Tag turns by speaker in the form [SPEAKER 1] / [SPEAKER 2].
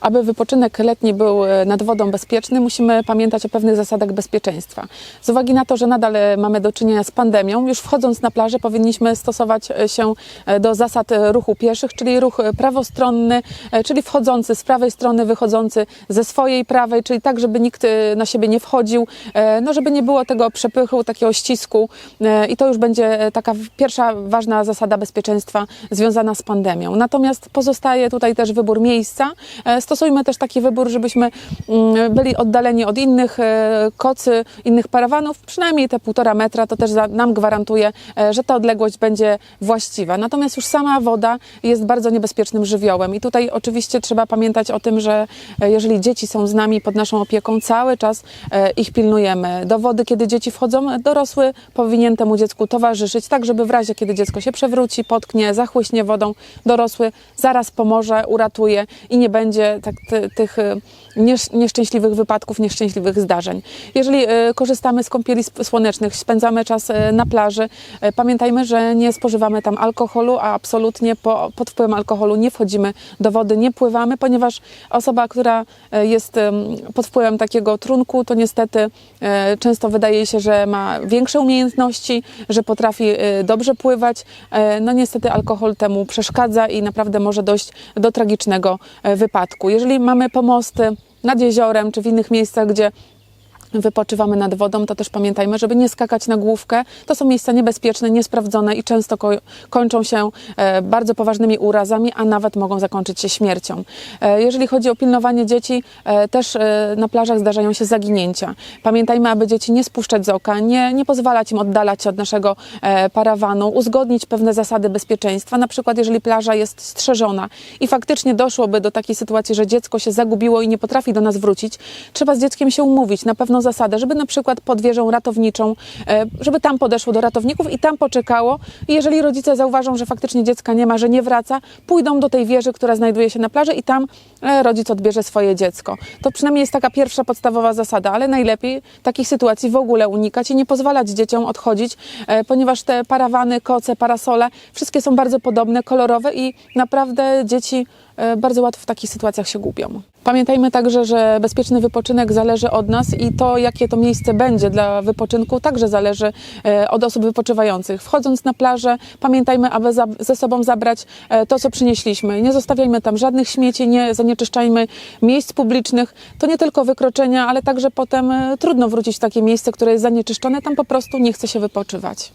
[SPEAKER 1] Aby wypoczynek letni był e, nad wodą bezpieczny, musimy pamiętać o pewnych zasadach bezpieczeństwa. Z uwagi na to, że nadal e, mamy do czynienia z pandemią, już wchodząc na plażę powinniśmy stosować e, się do zasad ruchu pieszych, czyli ruch prawostronny, czyli wchodzący z prawej strony, wychodzący ze swojej prawej, czyli tak, żeby nikt na siebie nie wchodził, no żeby nie było tego przepychu, takiego ścisku i to już będzie taka pierwsza ważna zasada bezpieczeństwa związana z pandemią. Natomiast pozostaje tutaj też wybór miejsca. Stosujmy też taki wybór, żebyśmy mm, byli oddaleni od innych e, kocy, innych parawanów, przynajmniej te półtora metra, to też nam gwarantuje, e, że ta odległość będzie właściwa. Natomiast już sama woda jest bardzo niebezpiecznym żywiołem i tutaj oczywiście trzeba pamiętać o tym, że e, jeżeli dzieci są z nami pod naszą opieką, cały czas ich pilnujemy. Do wody, kiedy dzieci wchodzą, dorosły powinien temu dziecku towarzyszyć, tak żeby w razie, kiedy dziecko się przewróci, potknie, zachłyśnie wodą, dorosły zaraz pomoże, uratuje i nie będzie tak, ty, tych e, niesz, nieszczęśliwych wypadków, nieszczęśliwych zdarzeń. Jeżeli e, korzystamy z kąpieli słonecznych, spędzamy czas e, na plaży, pamiętajmy, że nie spożywamy tam alkoholu, a absolutnie po, pod wpływem alkoholu nie wchodzimy do wody, nie pływamy, ponieważ osoba, która jest pod wpływem takiego trunku, to niestety często wydaje się, że ma większe umiejętności, że potrafi dobrze pływać. No niestety alkohol temu przeszkadza i naprawdę może dojść do tragicznego wypadku. Jeżeli mamy pomosty nad jeziorem czy w innych miejscach, gdzie wypoczywamy nad wodą, to też pamiętajmy, żeby nie skakać na główkę. To są miejsca niebezpieczne, niesprawdzone i często ko kończą się e, bardzo poważnymi urazami, a nawet mogą zakończyć się śmiercią. E, jeżeli chodzi o pilnowanie dzieci, e, też e, na plażach zdarzają się zaginięcia. Pamiętajmy, aby dzieci nie spuszczać z oka, nie, nie pozwalać im oddalać się od naszego e, parawanu, uzgodnić pewne zasady bezpieczeństwa. Na przykład, jeżeli plaża jest strzeżona i faktycznie doszłoby do takiej sytuacji, że dziecko się zagubiło i nie potrafi do nas wrócić, trzeba z dzieckiem się umówić na zasadę, żeby na przykład pod wieżą ratowniczą, e, żeby tam podeszło do ratowników i tam poczekało. Jeżeli rodzice zauważą, że faktycznie dziecka nie ma, że nie wraca, pójdą do tej wieży, która znajduje się na plaży i tam e, rodzic odbierze swoje dziecko. To przynajmniej jest taka pierwsza podstawowa zasada, ale najlepiej takich sytuacji w ogóle unikać i nie pozwalać dzieciom odchodzić, e, ponieważ te parawany, koce, parasole, wszystkie są bardzo podobne, kolorowe i naprawdę dzieci bardzo łatwo w takich sytuacjach się gubią. Pamiętajmy także, że bezpieczny wypoczynek zależy od nas i to, jakie to miejsce będzie dla wypoczynku, także zależy e, od osób wypoczywających. Wchodząc na plażę, pamiętajmy, aby ze sobą zabrać e, to, co przynieśliśmy. Nie zostawiajmy tam żadnych śmieci, nie zanieczyszczajmy miejsc publicznych. To nie tylko wykroczenia, ale także potem e, trudno wrócić w takie miejsce, które jest zanieczyszczone. Tam po prostu nie chce się wypoczywać.